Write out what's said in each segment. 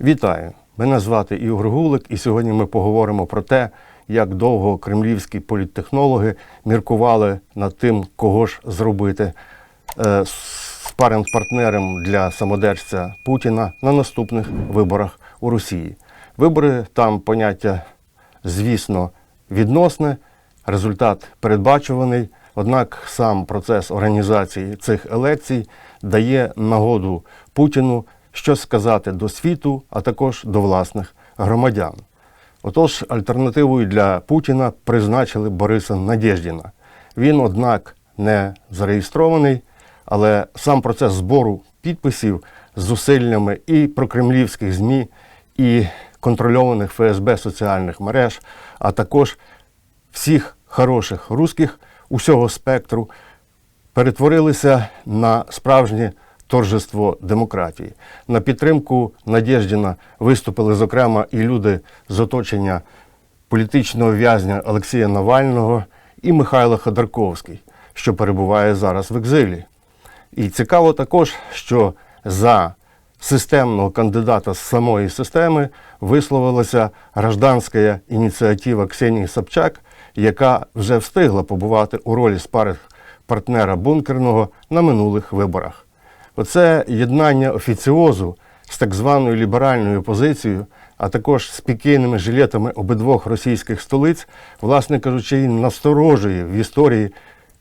Вітаю! Мене звати Ігор Гулик, і сьогодні ми поговоримо про те, як довго кремлівські політтехнологи міркували над тим, кого ж зробити е, спаринг партнером для самодержця Путіна на наступних виборах у Росії. Вибори там поняття, звісно, відносне, результат передбачуваний. Однак сам процес організації цих елекцій дає нагоду Путіну щось сказати до світу, а також до власних громадян. Отож, альтернативою для Путіна призначили Бориса Надєждіна. Він, однак, не зареєстрований, але сам процес збору підписів з зусиллями і прокремлівських ЗМІ, і контрольованих ФСБ соціальних мереж, а також всіх хороших русських усього спектру перетворилися на справжнє торжество демократії. На підтримку Надєждіна виступили, зокрема, і люди з оточення політичного в'язня Олексія Навального і Михайло Ходорковський, що перебуває зараз в екзилі. І цікаво також, що за системного кандидата з самої системи висловилася гражданська ініціатива Ксенії Собчак, яка вже встигла побувати у ролі спарих партнера бункерного на минулих виборах. Оце єднання офіціозу з так званою ліберальною опозицією, а також з пікейними жилетами обидвох російських столиць, власне кажучи, і насторожує в історії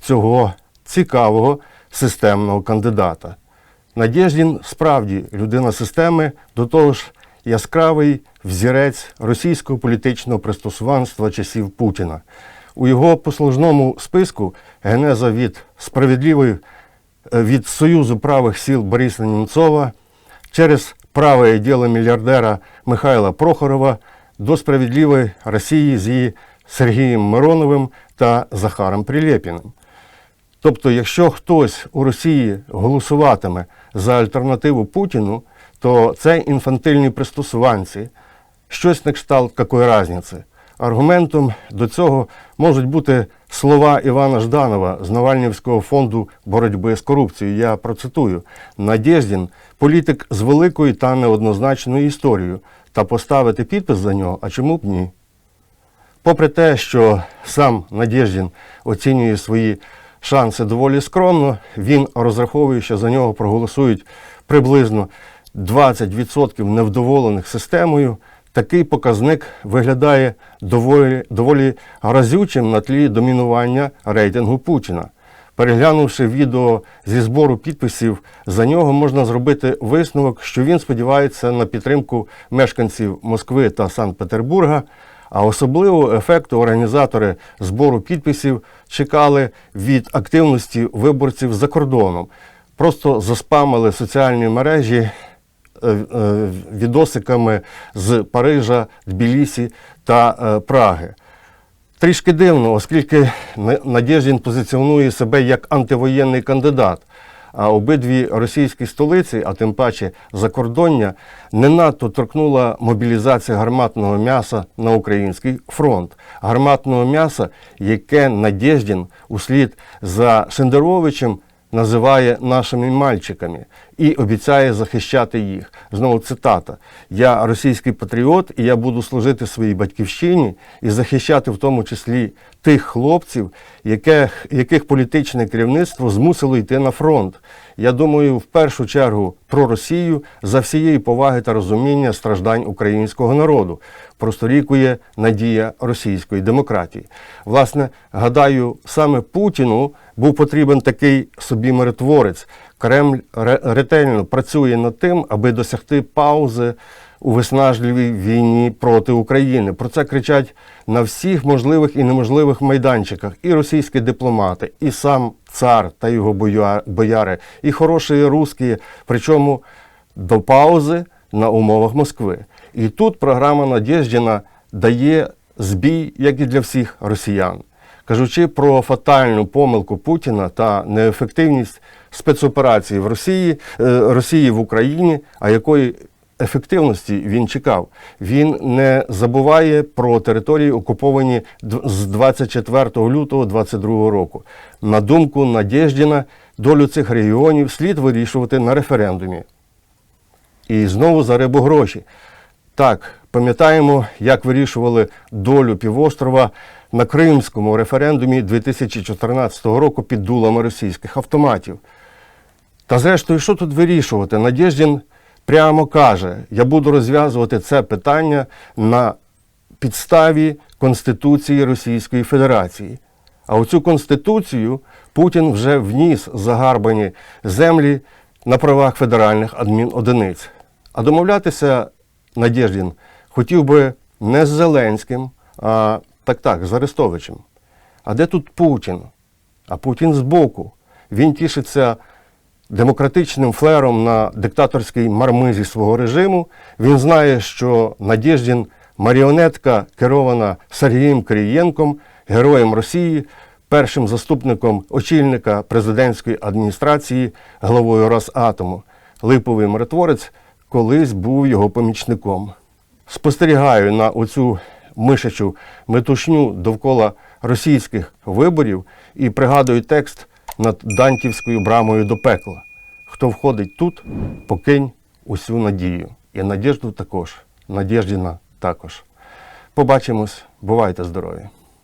цього цікавого системного кандидата. Надєждін справді людина системи, до того ж яскравий взірець російського політичного пристосуванства часів Путіна. У його послужному списку генеза від справедливої від Союзу правих сил Бориса Німцова через праве діло мільярдера Михайла Прохорова до справедливої Росії з її Сергієм Мироновим та Захаром Прилєпіним. Тобто, якщо хтось у Росії голосуватиме за альтернативу Путіну, то це інфантильні пристосуванці, щось на кшталт якої різниці. Аргументом до цього можуть бути слова Івана Жданова з Навальнівського фонду боротьби з корупцією. Я процитую: Надєждін політик з великою та неоднозначною історією, та поставити підпис за нього, а чому б ні? Попри те, що сам Надєждін оцінює свої шанси доволі скромно, він розраховує, що за нього проголосують приблизно 20% невдоволених системою. Такий показник виглядає доволі, доволі разючим на тлі домінування рейтингу Путіна. Переглянувши відео зі збору підписів, за нього можна зробити висновок, що він сподівається на підтримку мешканців Москви та Санкт-Петербурга, а особливо ефекту організатори збору підписів чекали від активності виборців за кордоном. Просто заспамили соціальні мережі відосиками з Парижа, Тбілісі та е, Праги. Трішки дивно, оскільки На- Надєждін позиціонує себе як антивоєнний кандидат. А обидві російські столиці, а тим паче закордоння, не надто торкнула мобілізація гарматного м'яса на український фронт. Гарматного м'яса, яке Надєждін услід за Шендеровичем називає нашими мальчиками і обіцяє захищати їх. Знову цитата: Я російський патріот, і я буду служити своїй батьківщині і захищати в тому числі тих хлопців, яких, яких політичне керівництво змусило йти на фронт. Я думаю, в першу чергу про Росію за всієї поваги та розуміння страждань українського народу. Просторікує надія російської демократії. Власне, гадаю, саме Путіну був потрібен такий собі миротворець. Кремль ретельно працює над тим, аби досягти паузи у виснажливій війні проти України. Про це кричать на всіх можливих і неможливих майданчиках і російські дипломати, і сам цар та його бояри, і хороші русські, причому до паузи на умовах Москви. І тут програма Надєждіна дає збій, як і для всіх росіян. Кажучи про фатальну помилку Путіна та неефективність спецоперації в Росії, е, Росії в Україні, а якої ефективності він чекав. Він не забуває про території, окуповані з 24 лютого 2022 року. На думку Надєждіна, долю цих регіонів слід вирішувати на референдумі. І знову за рибу гроші. Так, пам'ятаємо, як вирішували долю півострова на Кримському референдумі 2014 року під дулами російських автоматів. Та зрештою, що тут вирішувати? Надєждін прямо каже: я буду розв'язувати це питання на підставі Конституції Російської Федерації. А оцю Конституцію Путін вже вніс загарбані землі на правах федеральних адмінодиниць. А домовлятися Надєждін хотів би не з Зеленським, а так так, з Арестовичем. А де тут Путін? А Путін збоку. Він тішиться демократичним флером на диктаторській мармизі свого режиму. Він знає, що Надєждін маріонетка, керована Сергієм Кирієнком, героєм Росії, першим заступником очільника президентської адміністрації, главою Росатому. Липовий миротворець колись був його помічником. Спостерігаю на оцю мишачу метушню довкола російських виборів і пригадую текст над Дантівською брамою до пекла. Хто входить тут, покинь усю надію. І надіжду також, надіждіна також. Побачимось, бувайте здорові!